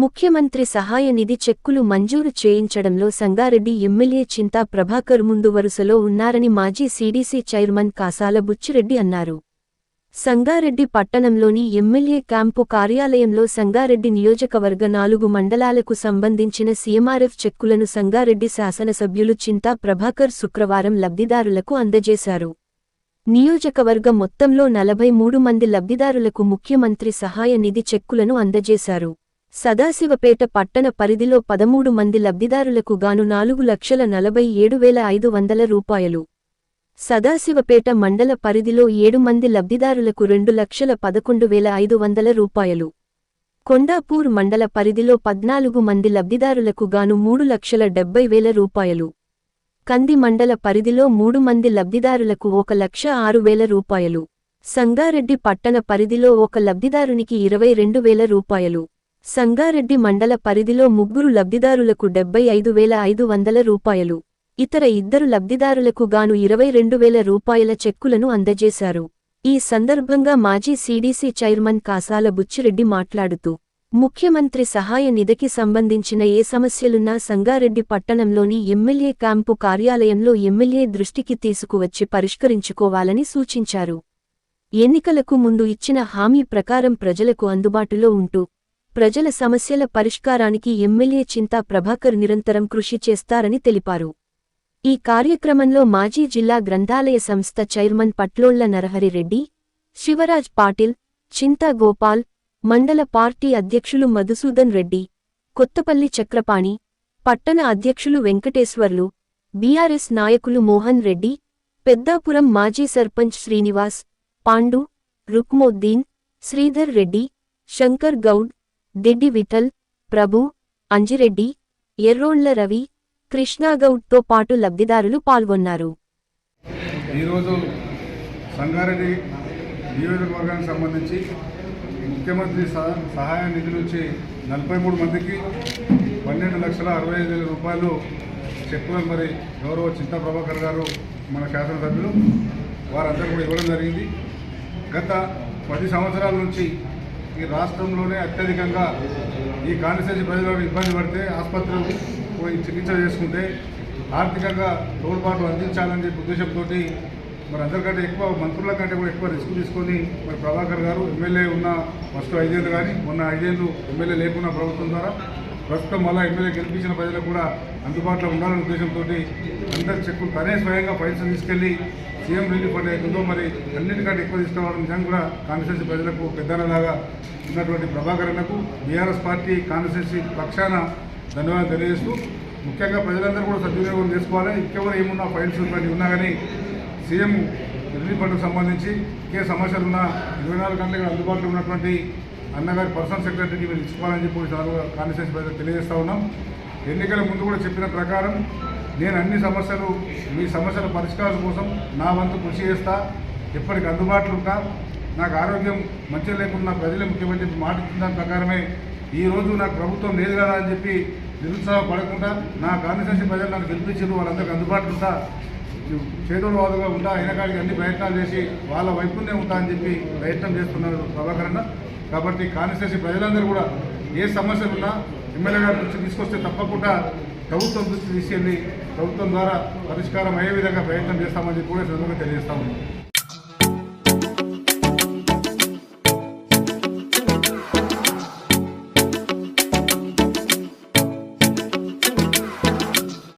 ముఖ్యమంత్రి సహాయ నిధి చెక్కులు మంజూరు చేయించడంలో సంగారెడ్డి ఎమ్మెల్యే చింతా ప్రభాకర్ ముందు వరుసలో ఉన్నారని మాజీ సీడీసీ చైర్మన్ కాసాల బుచ్చిరెడ్డి అన్నారు. సంగారెడ్డి పట్టణంలోని ఎమ్మెల్యే క్యాంపు కార్యాలయంలో సంగారెడ్డి నియోజకవర్గ నాలుగు మండలాలకు సంబంధించిన సీఎంఆర్ఎఫ్ చెక్కులను సంగారెడ్డి శాసనసభ్యులు చింతా ప్రభాకర్ శుక్రవారం లబ్ధిదారులకు అందజేశారు. నియోజకవర్గ మొత్తంలో నలభై మూడు మంది లబ్ధిదారులకు ముఖ్యమంత్రి సహాయ నిధి చెక్కులను అందజేశారు. సదాశివపేట పట్టణ పరిధిలో పదమూడు మంది లబ్ధిదారులకు గాను నాలుగు లక్షల నలభై ఏడు వేల ఐదు వందల రూపాయలు. సదాశివపేట మండల పరిధిలో ఏడు మంది లబ్ధిదారులకు రెండు లక్షల పదకొండు వేల ఐదు వందల రూపాయలు. కొండాపూర్ మండల పరిధిలో పద్నాలుగు మంది లబ్ధిదారులకు గాను మూడు లక్షల డెబ్బై వేల రూపాయలు. కంది మండల పరిధిలో మూడు మంది లబ్ధిదారులకు ఒక లక్ష ఆరు వేల రూపాయలు. సంగారెడ్డి పట్టణ పరిధిలో ఒక లబ్ధిదారునికి ఇరవై రెండు వేల రూపాయలు. సంగారెడ్డి మండల పరిధిలో ముగ్గురు లబ్ధిదారులకు డెబ్బై ఐదు వేల ఐదు వందల రూపాయలు ఇతర ఇద్దరు లబ్ధిదారులకు గాను ఇరవై రెండు వేల రూపాయల చెక్కులను అందజేశారు. ఈ సందర్భంగా మాజీ సీడీసీ చైర్మన్ కాసాల బుచ్చిరెడ్డి మాట్లాడుతూ ముఖ్యమంత్రి సహాయ నిధికి సంబంధించిన ఏ సమస్యలున్నా సంగారెడ్డి పట్టణంలోని ఎమ్మెల్యే క్యాంపు కార్యాలయంలో ఎమ్మెల్యే దృష్టికి తీసుకువచ్చి పరిష్కరించుకోవాలని సూచించారు. ఎన్నికలకు ముందు ఇచ్చిన హామీ ప్రకారం ప్రజలకు అందుబాటులో ఉంటూ ప్రజల సమస్యల పరిష్కారానికి ఎమ్మెల్యే చింతా ప్రభాకర్ నిరంతరం కృషి చేస్తారని తెలిపారు. ఈ కార్యక్రమంలో మాజీ జిల్లా గ్రంథాలయ సంస్థ చైర్మన్ పట్లోళ్ళ నరహరిరెడ్డి శివరాజ్ పాటిల్ చింతా గోపాల్ మండల పార్టీ అధ్యక్షులు మధుసూదన్ రెడ్డి కొత్తపల్లి చక్రపాణి పట్టణ అధ్యక్షులు వెంకటేశ్వర్లు బీఆర్ఎస్ నాయకులు మోహన్ రెడ్డి పెద్దాపురం మాజీ సర్పంచ్ శ్రీనివాస్ పాండు రుక్మోద్దీన్ శ్రీధర్ రెడ్డి శంకర్ గౌడ్ దిడ్డి విఠల్ ప్రభు అంజిరెడ్డి ఎర్రోళ్ళ రవి కృష్ణాగౌడ్తో పాటు లబ్ధిదారులు పాల్గొన్నారు. ఈరోజు సంగారెడ్డి నియోజకవర్గానికి సంబంధించి ముఖ్యమంత్రి సహాయ నిధి నుంచి నలభై మూడు మందికి పన్నెండు లక్షల అరవై ఐదు వేల రూపాయలు చెక్కులను మరి గౌరవ చింతా ప్రభాకర్ గారు మన శాసనసభ్యులు వారందరూ కూడా ఇవ్వడం జరిగింది. గత పది సంవత్సరాల నుంచి ఈ రాష్ట్రంలోనే అత్యధికంగా ఈ కాన్స్టిట్యూన్సీ ప్రజలు ఇబ్బంది పడితే ఆసుపత్రులు పోయి చికిత్స చేసుకుంటే ఆర్థికంగా తోడ్పాటు అందించాలని చెప్పి ఉద్దేశంతో మరి అందరికంటే ఎక్కువ మంత్రుల కంటే కూడా ఎక్కువ రిస్క్ తీసుకొని మరి ప్రభాకర్ గారు ఎమ్మెల్యే ఉన్న ఫస్ట్ ఐదేళ్ళు కానీ మొన్న ఐదేళ్ళు ఎమ్మెల్యే లేకున్న ప్రభుత్వం ద్వారా ప్రస్తుతం మళ్ళీ ఎమ్మెల్యే గెలిపించిన ప్రజలకు కూడా అందుబాటులో ఉండాలనే ఉద్దేశంతో అందరి చెక్కులు తనే స్వయంగా పైసలు తీసుకెళ్ళి సీఎం రిలీఫ్ ఫండ్ అవుతుందో మరి అన్నిటికంటే ఎక్కువ తీసుకురావడం నిజంగా కూడా కాన్స్టిట్యూన్సీ ప్రజలకు పెద్దనలాగా ఉన్నటువంటి ప్రభాకరణకు బీఆర్ఎస్ పార్టీ కాన్స్టిట్యూన్సీ పక్షాన ధన్యవాదాలు తెలియజేస్తూ ముఖ్యంగా ప్రజలందరూ కూడా సద్వినియోగం చేసుకోవాలి ఇంకెవరు ఏమున్నా ఫైల్స్ ఇట్లాంటివి ఉన్నా కానీ సీఎం రిలీఫ్ ఫండ్కు సంబంధించి ఏ సమస్యలు ఉన్నా ఇరవై నాలుగు గంటలకు అందుబాటులో ఉన్నటువంటి అన్నగారి పర్సనల్ సెక్రటరీకి మీరు ఇచ్చుకోవాలని చెప్పి కాన్స్టిట్యూన్సీ ప్రజలు తెలియజేస్తా ఉన్నాం. ఎన్నికల ముందు కూడా చెప్పిన ప్రకారం నేను అన్ని సమస్యలు మీ సమస్యల పరిష్కారం కోసం నా వంతు కృషి చేస్తా ఎప్పటికి అందుబాటులో ఉంటా. నాకు ఆరోగ్యం మంచిగా లేకుండా ప్రజలే ముఖ్యమని చెప్పి మాట ఇచ్చిన దాని ప్రకారమే ఈరోజు నాకు ప్రభుత్వం లేదు కదా అని చెప్పి నిరుత్సాహపడకుండా నా కాన్స్టిట్యూన్సీ ప్రజలు నాకు గెలిపించారు వాళ్ళందరికీ అందుబాటులో ఉంటా. చేదోలవాదుగా ఉంటా అయినకాడికి అన్ని ప్రయత్నాలు చేసి వాళ్ళ వైపునే ఉంటా అని చెప్పి ప్రయత్నం చేస్తున్నారు ప్రభాకర్ కాబట్టి కాన్స్టిట్యూన్సీ ప్రజలందరూ కూడా ఏ సమస్యలు ఉన్నా ఎమ్మెల్యే గారి దృష్టి తీసుకొస్తే తప్పకుండా ప్రభుత్వం దృష్టి తీసుకెళ్ళి ప్రభుత్వం ద్వారా పరిష్కారం అయ్యే విధంగా ప్రయత్నం చేస్తామని కూడా ఈ సందర్భంగా తెలియజేస్తాము